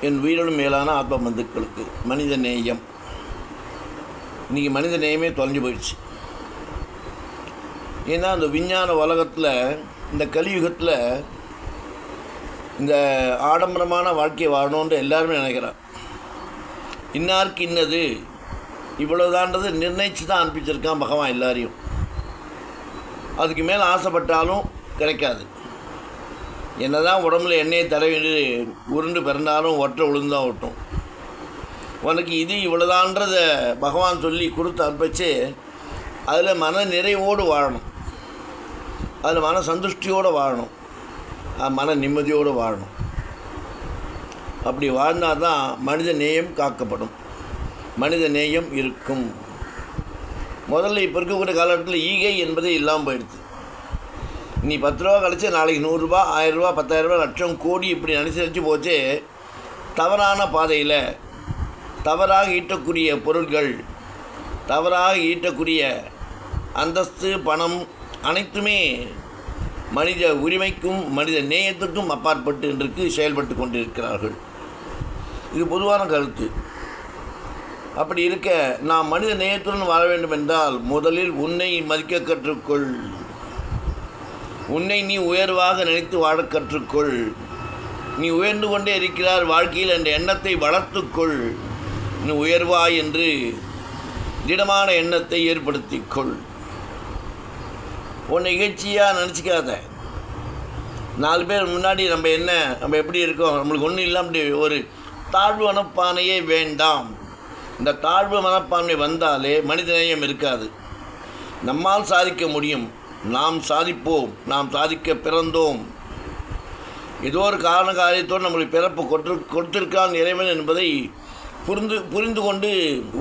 என் உயிரினும் மேலான ஆத்ம பந்துக்களுக்கு மனித நேயம். இன்றைக்கி மனித நேயமே தொலைஞ்சு போயிடுச்சு. ஏன்னா அந்த விஞ்ஞான உலகத்தில் இந்த கலியுகத்தில் இந்த ஆடம்பரமான வாழ்க்கையை வாழணுன்ற எல்லாருமே நினைக்கிறான் இன்னாருக்கு இன்னது? இவ்வளோதான்றது நிர்ணயித்து தான் அனுப்பிச்சிருக்கான் பகவான் எல்லாரையும். அதுக்கு மேலே ஆசைப்பட்டாலும் கிடைக்காது. என்ன தான் உடம்புல எண்ணெயை தடவிட்டு உருண்டு பிறந்தாலும் ஒற்றை உளுந்தான் ஒட்டும். உனக்கு இது இவ்வளோதான்றத பகவான் சொல்லி கொடுத்து அனுப்பிச்சு அதில் மன நிறைவோடு வாழணும். அதில் மன சந்துஷ்டியோடு வாழணும். மன நிம்மதியோடு வாழணும். அப்படி வாழ்ந்தால் தான் மனித நேயம் காக்கப்படும். மனித நேயம் இருக்கும். முதல்ல இப்போ இருக்கக்கூடிய காலகட்டத்தில் ஈகை என்பதே இல்லாமல் போயிடுது. நீ பத்து ரூபா கழிச்சு நாளைக்கு நூறுரூபா ஆயிரரூபா பத்தாயிரரூபா லட்சம் கோடி இப்படி அனுசரித்து போச்சு. தவறான பாதையில் தவறாக ஈட்டக்கூடிய பொருட்கள் தவறாக ஈட்டக்கூடிய அந்தஸ்து பணம் அனைத்துமே மனித உரிமைக்கும் மனித நேயத்துக்கும் அப்பாற்பட்டு இன்றைக்கு செயல்பட்டு கொண்டிருக்கிறார்கள். இது பொதுவான கருத்து. அப்படி இருக்க நாம் மனித நேயத்துடன் வாழ வேண்டும் என்றால் முதலில் உன்னை மதிக்க கற்றுக்கொள். உன்னை நீ உயர்வாக நினைத்து வாழ கற்றுக்கொள். நீ உயர்ந்து கொண்டே இருக்கிறார் வாழ்க்கையில் என்ற எண்ணத்தை வளர்த்துக்கொள். நீ உயர்வாய் என்று திடமான எண்ணத்தை ஏற்படுத்திக்கொள். உன்னை இகழ்ச்சியாக நினச்சிக்காத. நாலு பேர் முன்னாடி நம்ம என்ன நம்ம எப்படி இருக்கோம்? நம்மளுக்கு ஒன்றும் இல்லாமல் ஒரு தாழ்வு மனப்பானையே வேண்டாம். இந்த தாழ்வு மனப்பான்மை வந்தாலே மனிதநேயம் இருக்காது. நம்மால் சாதிக்க முடியும். நாம் சாதிப்போம் நாம் சாதிக்க பிறந்தோம். ஏதோ ஒரு காரண காரியத்தோடு நம்மளுக்கு பிறப்பு கொட்டு கொடுத்திருக்கான் இறைவன் என்பதை புரிந்து புரிந்து கொண்டு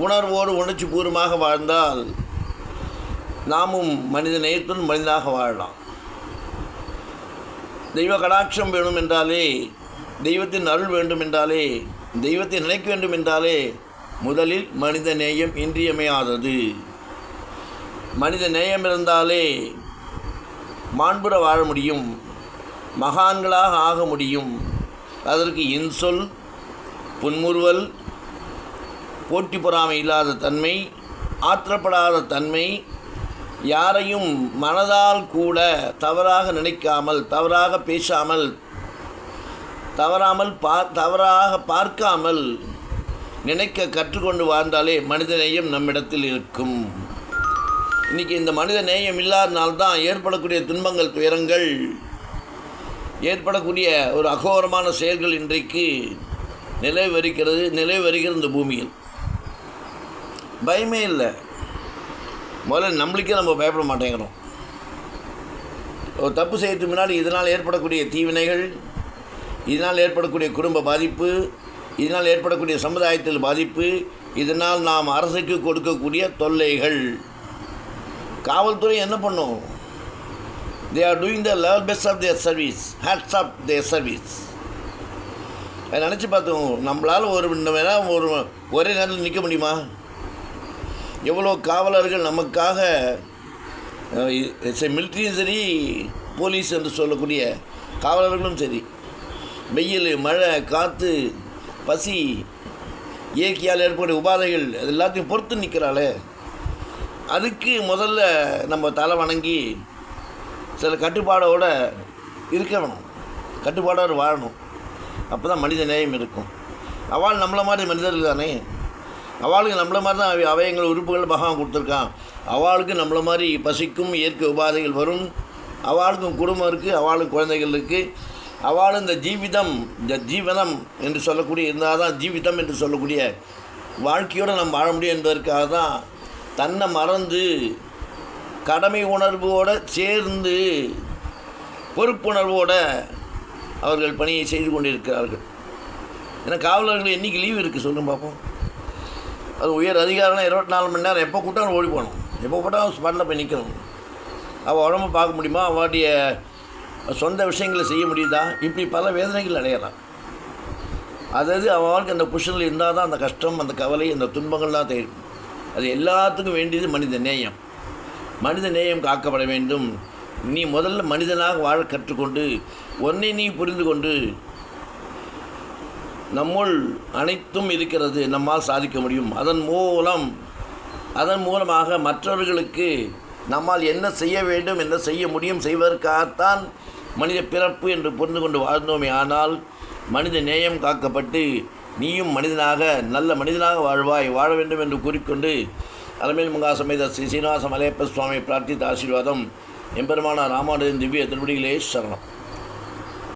உணர்வோடு உணர்ச்சி பூர்வமாக வாழ்ந்தால் நாமும் மனித நேயத்துடன் மனிதனாக வாழலாம். தெய்வ கடாட்சம் வேணும் என்றாலே தெய்வத்தின் அருள் வேண்டும் என்றாலே தெய்வத்தை நினைக்க வேண்டும் என்றாலே முதலில் மனித நேயம் இன்றியமையாதது. மனித நேயம் இருந்தாலே மாண்புற வாழ முடியும் மகான்களாக ஆக முடியும். அதற்கு இன்சொல் புன்முறுவல் போட்டி பொறாமை இல்லாத தன்மை ஆற்றப்படாத தன்மை யாரையும் மனதால் கூட தவறாக நினைக்காமல் தவறாக பேசாமல் தவறாமல் பா தவறாக பார்க்காமல் நினைக்க கற்றுக்கொண்டு வாழ்ந்தாலே மனிதநேயம் நம்மிடத்தில் இருக்கும். இன்றைக்கி இந்த மனித நேயம் இல்லாதனால்தான் ஏற்படக்கூடிய துன்பங்கள் துயரங்கள் ஏற்படக்கூடிய ஒரு அகோரமான செயல்கள் இன்றைக்கு நிலை வருகிறது நிலை வருகிறது இந்த பூமியில். பயமே இல்லை. முதல்ல நம்மளுக்கே நம்ம பயப்பட மாட்டேங்கிறோம். ஒரு தப்பு செய்யறதுக்கு முன்னாடி இதனால் ஏற்படக்கூடிய தீவினைகள் இதனால் ஏற்படக்கூடிய குடும்ப பாதிப்பு இதனால் ஏற்படக்கூடிய சமுதாயத்தில் பாதிப்பு இதனால் நாம் அரசுக்கு கொடுக்கக்கூடிய தொல்லைகள். காவல்துறை என்ன பண்ணும்? They are doing the level best of their service hats off their service அதை நினச்சி பார்த்தோம் நம்மளால் ஒரு வேணால் ஒரு ஒரே நேரத்தில் நிற்க முடியுமா? எவ்வளோ காவலர்கள் நமக்காக மிலிட்ரியும் சரி போலீஸ் என்று சொல்லக்கூடிய காவலர்களும் சரி வெயில் மழை காற்று பசி இயற்கையால் ஏற்படக்கூடிய உபாதைகள் அது எல்லாத்தையும் பொறுத்து நிற்கிறாளே அதுக்கு முதல்ல நம்ம தலை வணங்கி சில கட்டுப்பாடோடு இருக்க வேணும் கட்டுப்பாடோடு வாழணும். அப்போ தான் மனித நேயம் இருக்கும். அவள் நம்மளை மாதிரி மனிதர்கள் தானே? அவளுக்கு நம்மள மாதிரி தான் அவயங்கள் உறுப்புகள் பகவான் கொடுத்துருக்கான். அவளுக்கு நம்மள மாதிரி பசிக்கும் இயற்கை உபாதைகள் வரும். அவளுக்கும் குடும்பம் இருக்குது அவளுக்கும் குழந்தைகள் இருக்குது அவளும் இந்த ஜீவிதம் இந்த ஜீவனம் என்று சொல்லக்கூடிய இருந்தால் தான் ஜீவிதம் என்று சொல்லக்கூடிய வாழ்க்கையோடு நம்ம வாழ முடியும் என்பதற்காக தான் தன்னை மறந்து கடமை உணர்வோடு சேர்ந்து பொறுப்புணர்வோடு அவர்கள் பணியை செய்து கொண்டிருக்கிறார்கள். ஏன்னா காவலர்கள் என்றைக்கு லீவு இருக்குது சொல்லுங்க பார்ப்போம் அது உயர் அதிகாரம்னா இருபத்தி நாலு மணி நேரம் எப்போ கூட்டாலும் ஓடி போகணும். எப்போ போட்டாலும் ஸ்பாட்டில் போய் நிற்கணும் அவள் உடம்பு பார்க்க முடியுமா? அவளுடைய சொந்த விஷயங்களை செய்ய முடியுதா? இப்படி பல வேதனைகள் அடையலாம். அதாவது அவளுக்கு அந்த புஷனில் இருந்தால் தான் அந்த கஷ்டம் அந்த கவலை அந்த துன்பங்கள்லாம் தெரியும் அது எல்லாத்துக்கும் வேண்டியது மனித நேயம். மனித நேயம் காக்கப்பட வேண்டும். நீ முதல்ல மனிதனாக வாழ கற்றுக்கொண்டு உன்னை நீ புரிந்து கொண்டு நம்முள் அனைத்தும் இருக்கிறது நம்மால் சாதிக்க முடியும். அதன் மூலம் அதன் மூலமாக மற்றவர்களுக்கு நம்மால் என்ன செய்ய வேண்டும் என்ன செய்ய முடியும் செய்வதற்காகத்தான் மனித பிறப்பு என்று புரிந்து கொண்டு வாழ்ந்தோமே. ஆனால் மனித நேயம் காக்கப்பட்டு நீயும் மனிதனாக நல்ல மனிதனாக வாழ்வாய் வாழ வேண்டும் என்று கூறிக்கொண்டு அலமேல் மங்கா சமேத ஸ்ரீ சீனிவாச மலையப்ப சுவாமி பிரார்த்தித்த ஆசீர்வாதம் எம்பெருமான ராமானுஜன் திவ்ய திருவடிகளே சரணம்.